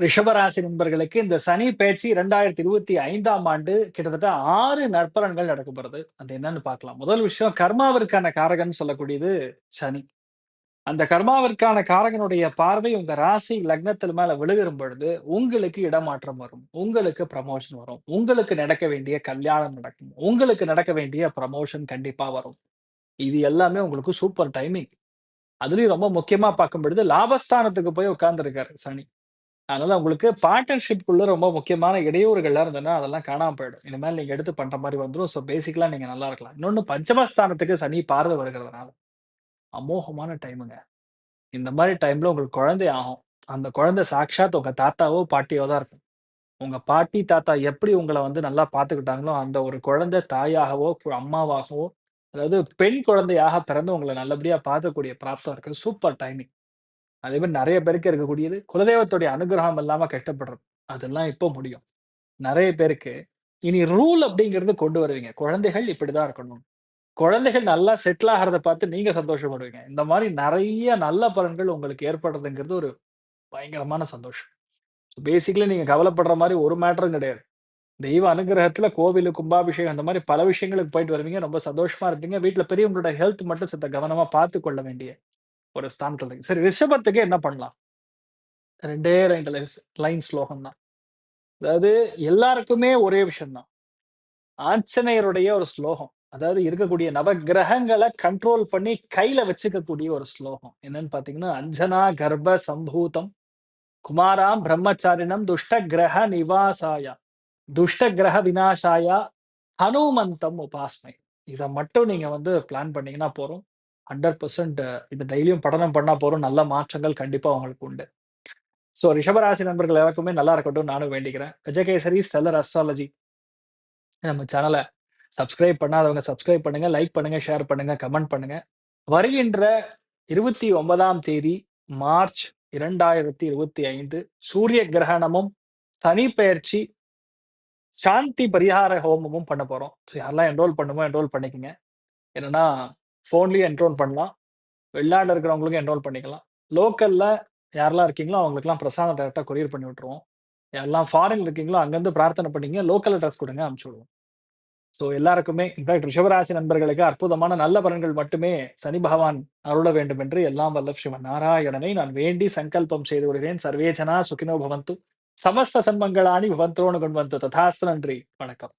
ரிஷபராசி நண்பர்களுக்கு இந்த சனி பயிற்சி 2025ஆம் ஆண்டு கிட்டத்தட்ட ஆறு நற்பலன்கள் நடக்கப்போறது. அது என்னன்னு பார்க்கலாம். முதல் விஷயம் கர்மாவிற்கான காரகன் சொல்லக்கூடியது சனி. அந்த கர்மாவிற்கான காரகனுடைய பார்வை உங்க ராசி லக்னத்தில் மேல விழுகிற பொழுது, உங்களுக்கு இடமாற்றம் வரும். உங்களுக்கு ப்ரமோஷன் வரும். உங்களுக்கு நடக்க வேண்டிய கல்யாணம் நடக்கும். உங்களுக்கு நடக்க வேண்டிய ப்ரமோஷன் கண்டிப்பா வரும். இது எல்லாமே உங்களுக்கு சூப்பர் டைமிங். அதுலயும் ரொம்ப முக்கியமா பார்க்கும் பொழுது, லாபஸ்தானத்துக்கு போய் உட்கார்ந்துருக்காரு சனி. அதனால உங்களுக்கு பார்ட்னர்ஷிப்குள்ள ரொம்ப முக்கியமான இடையூறுகள்லாம் இருந்ததுன்னா, அதெல்லாம் காணாம போயிடும். இனிமேல் நீங்க எடுத்து பண்ற மாதிரி வந்துடும் ஸோ பேசிக்கலா நீங்க நல்லா இருக்கலாம். இன்னொன்னு பஞ்சமஸ்தானத்துக்கு சனி பார்வை வருகிறதுனால, அமோகமான டைமுங்க. இந்த மாதிரி டைம்ல உங்களுக்கு குழந்தை ஆகும். அந்த குழந்தை சாக்ஷாத் உங்க தாத்தாவோ, பாட்டியோ தான் இருக்கும். உங்க பாட்டி, தாத்தா எப்படி உங்களை வந்து நல்லா பார்த்துக்கிட்டாங்களோ, அந்த ஒரு குழந்தை தாயாகவோ, அம்மாவாகவோ, அதாவது பெண் குழந்தையாக பிறந்து உங்களை நல்லபடியா பார்க்கக்கூடிய பிராப்தம் இருக்கு. Super timing. அதே மாதிரி நிறைய பேருக்கு இருக்கக்கூடியது, குலதெய்வத்துடைய அனுகிரகம் இல்லாம கஷ்டப்படுறது. அதெல்லாம் இப்போ முடியும். நிறைய பேருக்கு இனி ரூல் அப்படிங்கிறது கொண்டு வருவீங்க. குழந்தைகள் இப்படிதான் இருக்கணும். குழந்தைகள் நல்லா செட்டில் ஆகிறத பார்த்து நீங்க சந்தோஷப்படுவீங்க. இந்த மாதிரி நிறைய நல்ல பலன்கள் உங்களுக்கு ஏற்படுறதுங்கிறது ஒரு பயங்கரமான சந்தோஷம். ஸோ பேசிக்கலி நீங்க கவலைப்படுற மாதிரி ஒரு மேட்டரும் கிடையாது. தெய்வ அனுகிரகத்துல கோவிலு, கும்பாபிஷேகம் அந்த மாதிரி பல விஷயங்களுக்கு போயிட்டு வருவீங்க. ரொம்ப சந்தோஷமா இருப்பீங்க. வீட்ல பெரியவங்களோட ஹெல்த் மட்டும் சித்த கவனமா பார்த்து கொள்ள வேண்டிய ஒரு ஸ்தானத்துல இருக்கு. சரி ரிஷபத்துக்கு என்ன பண்ணலாம்? ரெண்டே ரெண்டு லைன் ஸ்லோகம் தான். அதாவது எல்லாருக்குமே ஒரே விஷயம் தான். ஆஞ்சநேயருடைய ஒரு ஸ்லோகம். அதாவது இருக்கக்கூடிய நவக்கிரகங்கள கண்ட்ரோல் பண்ணி கையில வச்சுக்கக்கூடிய ஒரு ஸ்லோகம். என்னன்னு பாத்தீங்கன்னா அஞ்சனா கர்ப்ப சம்பூதம் குமாராம் பிரம்மச்சாரினம் துஷ்ட கிரக நிவாசாய துஷ்ட கிரக வினாசாயா ஹனுமந்தம் உபாஸ்மை. இத மட்டும் நீங்க வந்து பிளான் பண்ணீங்கன்னா போதும். 100% இது டெய்லியும் படனம் பண்ணா போகிறோம் நல்ல மாற்றங்கள் கண்டிப்பா உங்களுக்கு உண்டு. ஸோ ரிஷபராசி நண்பர்கள் எல்லாருக்குமே நல்லா இருக்கட்டும் நானும் வேண்டிக்கிறேன். கஜகேசரி செல்லர் அஸ்ட்ராலஜி நம்ம சேனலை சப்ஸ்கிரைப் பண்ணாதவங்க சப்ஸ்கிரைப் பண்ணுங்க, லைக் பண்ணுங்க, ஷேர் பண்ணுங்க, கமெண்ட் பண்ணுங்க. வருகின்ற 29ஆம் தேதி மார்ச் 2025 சூரிய கிரகணமும், சனி பயிற்சி சாந்தி பரிகார ஹோமமும் பண்ண போறோம். ஸோ யாரெல்லாம் என்ரோல் பண்ணுமோ என்ரோல் பண்ணிக்கோங்க என்னன்னா ஃபோன்லயும் என்ரோல் பண்ணலாம். வெளிநாடுல இருக்கிறவங்களுக்கும் என்ரோல் பண்ணிக்கலாம். லோக்கல்ல யாரெல்லாம் இருக்கீங்களோ அவங்களுக்குலாம் பிரசாதம் டைரக்ட்டா கொரியர் பண்ணி விட்ருவோம் யாரெல்லாம் ஃபாரின் இருக்கீங்களோ அங்கேருந்து பிரார்த்தனை பண்ணீங்க. லோக்கல் அட்ரஸ் கொடுங்க அனுப்பிச்சு விடுவோம். ஸோ எல்லாருக்குமே இன்ஃபேக்ட் ரிஷபராசி நண்பர்களுக்கு அற்புதமான நல்ல பலன்கள் மட்டுமே சனி பகவான் அருள வேண்டும் என்று எல்லாம் வல்ல சிவன் நாராயணனை நான் வேண்டி சங்கல்பம் செய்து விடுகிறேன் சர்வேஜனா சுகினோ பவந்து. சமஸ்த சன்மங்களானி பவந்தோனு குண்வந்து ததாஸ்து நன்றி. வணக்கம்.